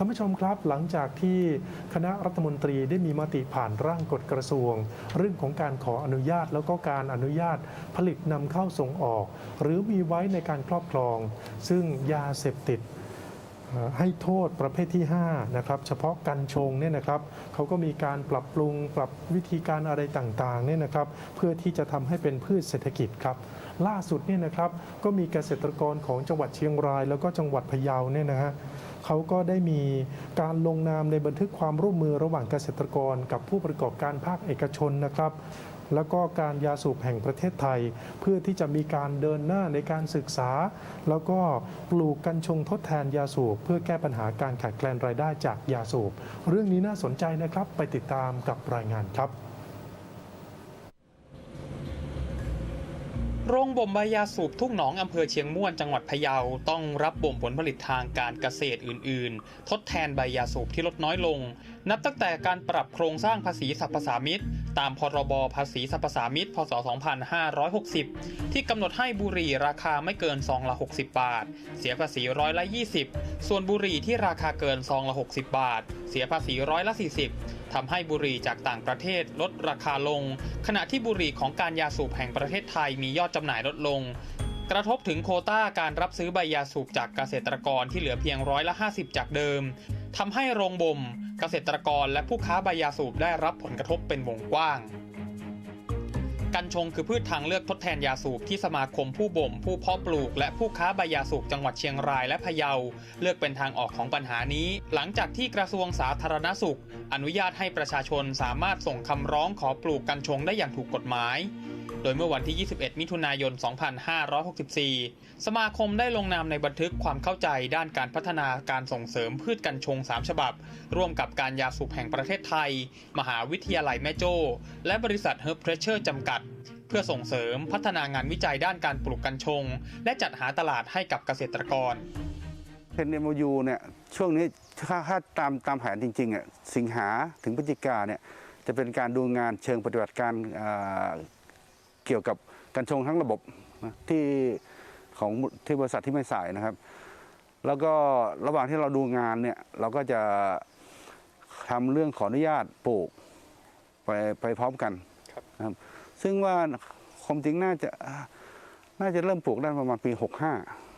ท่านผู้ชมครับหลังจากที่คณะรัฐมนตรีได้มีมติผ่านร่างกฎกระทรวง เรื่องของการขออนุญาตแล้วก็การอนุญาตผลิตนำเข้าส่งออก หรือมีไว้ในการครอบครอง ซึ่งยาเสพติดให้โทษประเภทที่5นะครับเฉพาะกัญชงเนี่ยนะครับเขาก็มีการปรับปรุงปรับวิธีการอะไรต่างๆเนี่ยนะครับเพื่อที่จะทำให้เป็นพืชเศรษฐกิจครับล่าสุดเนี่ยนะครับก็มีเกษตรกรของจังหวัดเชียงราย แล้วก็จังหวัดพะเยาเนี่ยนะฮะ เขาก็ได้มีการลงนามในบันทึกความร่วมมือระหว่างเกษตรกร กับผู้ประกอบการภาคเอกชนนะครับแล้วก็การยาสูบแห่งประเทศไทย เพื่อที่จะมีการเดินหน้าในการศึกษา แล้วก็ปลูกกัญชงทดแทนยาสูบเพื่อแก้ปัญหาการขาดแคลนรายได้จากยาสูบ เรื่องนี้น่าสนใจนะครับ ไปติดตามกับรายงานครับ โรงบ่มใบยาสูบทุ่งหนองอำเภอเชียงม่วนจังหวัดพะเยาต้องรับบ่มผลผลิตทางการเกษตรอื่น ๆ ทดแทนใบยาสูบที่ลดน้อยลง นับตั้งแต่การปรับโครงสร้างภาษีสรรพสามิตตามพรบภาษีสรรพสามิตพศ 2560 ที่กำหนดให้บุหรี่ราคาไม่เกินซองละ 60 บาท เสียภาษีร้อยละ 20 ส่วนบุหรี่ที่ราคาเกินซองละ 60 บาท เสียภาษีร้อยละ 40ทำให้บุหรี่จากต่างประเทศลดราคาลง ขณะที่บุหรี่ของการยาสูบแห่งประเทศไทยมียอดจำหน่ายลดลง กระทบถึงโคต้าการรับซื้อใบยาสูบจากเกษตรกรที่เหลือเพียงร้อยละ 50 จากเดิมทำให้โรงบ่ม เกษตรกรและผู้ค้าใบยาสูบได้รับผลกระทบเป็นวงกว้าง กัญชงคือพืชทางเลือกทดแทนยาสูบที่สมาคมผู้บ่ม ผู้เพาะปลูก และผู้ค้าใบยาสูบจังหวัดเชียงรายและพะเยา เลือกเป็นทางออกของปัญหานี้ หลังจากที่กระทรวงสาธารณสุข อนุญาตให้ประชาชนสามารถส่งคำร้องขอปลูกกัญชงได้อย่างถูกกฎหมาย โดยเมื่อวันที่ 21 มิถุนายน 2564 สมาคมได้ลงนามในบันทึกความเข้าใจด้านการพัฒนาการส่งเสริมพืชกัญชง 3 ฉบับ ร่วมกับการยาสูบแห่งประเทศไทย มหาวิทยาลัยแม่โจ้ และบริษัทเฮิร์บเพรสเชอร์จำกัด เพื่อส่งเสริมพัฒนางานวิจัยด้านการปลูกกัญชง และจัดหาตลาดให้กับเกษตรกรเป็น MOU เนี่ยช่วงนี้ถ้าถ้าตามตามแผนจริงๆอะสิงหาถึงพฤศจิกาเนี่ยจะเป็นการดูงานเชิงปฏิบัติการอ่อเกี่ยวกับกัญชงทั้งระบบนะที่ของที่บริษัทที่ไม่สายนะครับ แล้วก็ระหว่างที่เราดูงานเนี่ยเราก็จะทำเรื่องขออนุญาตปลูกไปไปพร้อมกันนะครับ ซึ่งว่าความจริงน่าจะน่าจะเริ่มปลูกได้ประมาณปี 65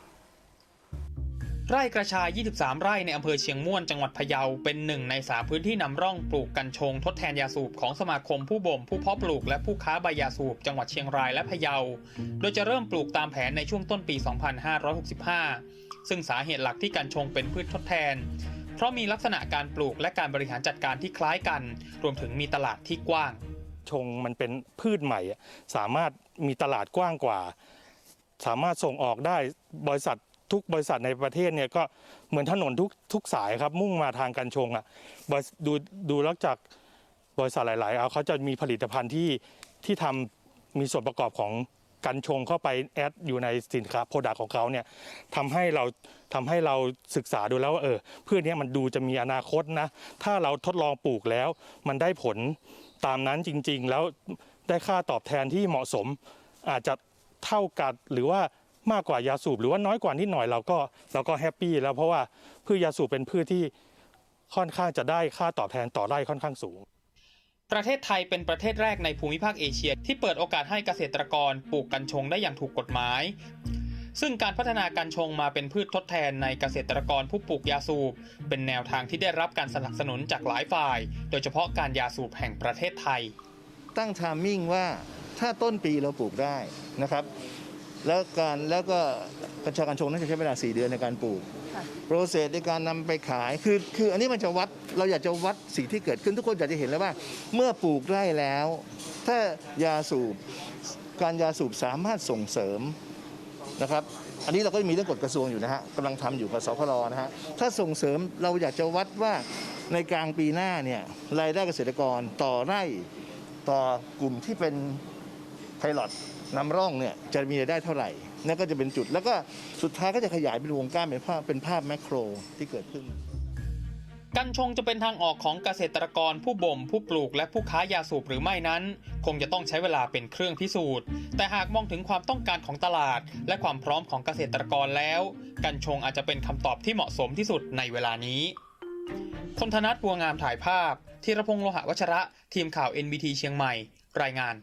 ไร่กระชาย 23 ไร่ในอำเภอเชียงม่วน จังหวัดพะเยา เป็นหนึ่งในสามพื้นที่นำร่องปลูกกัญชงทดแทนยาสูบของสมาคมผู้บ่ม ผู้เพาะปลูกและผู้ค้าใบยาสูบจังหวัดเชียงรายและพะเยา โดยจะเริ่มปลูกตามแผนในช่วงต้นปี 2565 ซึ่งสาเหตุหลักที่กัญชงเป็นพืชทดแทน เพราะมีลักษณะการปลูกและการบริหารจัดการที่คล้ายกัน รวมถึงมีตลาดที่กว้าง ชงมันเป็นพืชใหม่ สามารถมีตลาดกว้างกว่า สามารถส่งออกได้บริษัท ทุกบริษัทในประเทศเนี่ยก็เหมือนถนนทุกทุกสายครับมุ่งมาทางกัญชงอะบริดูดูแล้วจากบริษัทหลาย ๆ เอาเขาจะมีผลิตภัณฑ์ที่ที่ทำมีส่วนประกอบของกัญชงเข้าไปแอดอยู่ในสินค้าโปรดักของเขาเนี่ยทำให้เราทำให้เราศึกษาดูแล้วว่าเออพืชเนี้ยมันดูจะมีอนาคตนะ ถ้าเราทดลองปลูกแล้ว มันได้ผลตามนั้นจริง ๆ แล้วได้ค่าตอบแทนที่เหมาะสมอาจจะเท่ากันหรือว่า มากกว่ายาสูบหรือว่าน้อยกว่านิดหน่อยเราก็เราก็แฮปปี้แล้วเพราะว่าพืชยาสูบเป็นพืชที่ค่อนข้างจะได้ค่าตอบแทนต่อไร่ค่อนข้างสูง ประเทศไทยเป็นประเทศแรกในภูมิภาคเอเชีย ที่เปิดโอกาสให้เกษตรกรปลูกกัญชงได้อย่างถูกกฎหมาย ซึ่งการพัฒนากัญชงมาเป็นพืชทดแทนในเกษตรกรผู้ปลูกยาสูบ เป็นแนวทางที่ได้รับการสนับสนุนจากหลายฝ่าย โดยเฉพาะการยาสูบแห่งประเทศไทย ตั้งไทามมิ่งว่าถ้าต้นปีเราปลูกได้นะครับ แล้วการแล้วก็กัญชากัญชงน่าจะใช้เวลา 4 เดือนในการปลูกโปรเซสในการนำไปขายคือคืออันนี้มันจะวัดเราอยากจะวัดสิ่งที่เกิดขึ้นทุกคนอยากจะเห็นแล้วว่า เมื่อปลูกได้แล้ว ถ้ายาสูบการยาสูบสามารถส่งเสริมนะครับอันนี้เราก็มีเรื่องกฎกระทรวงอยู่นะฮะกำลังทำอยู่กับสครนะฮะถ้าส่งเสริมเราอยากจะวัดว่าในกลางปีหน้าเนี่ยรายได้เกษตรกรต่อไร่ต่อกลุ่มที่เป็น ไพลอตนำร่องเนี่ยจะมีรายได้เท่าไหร่นั่นก็จะเป็นจุด แล้วก็สุดท้ายก็จะขยายเป็นวงกว้างเป็นภาพเป็นภาพแมกโครที่เกิดขึ้น กัญชงจะเป็นทางออกของเกษตรกรผู้บ่ม ผู้ปลูกและผู้ค้ายาสูบหรือไม่นั้น คงจะต้องใช้เวลาเป็นเครื่องพิสูจน์ แต่หากมองถึงความต้องการของตลาด และความพร้อมของเกษตรกรแล้ว กัญชงอาจจะเป็นคำตอบที่เหมาะสมที่สุดในเวลานี้พลธนัทบัวงามถ่ายภาพธีรพงษ์โลหะวัชระ ทีมข่าว NBT เชียงใหม่ รายงาน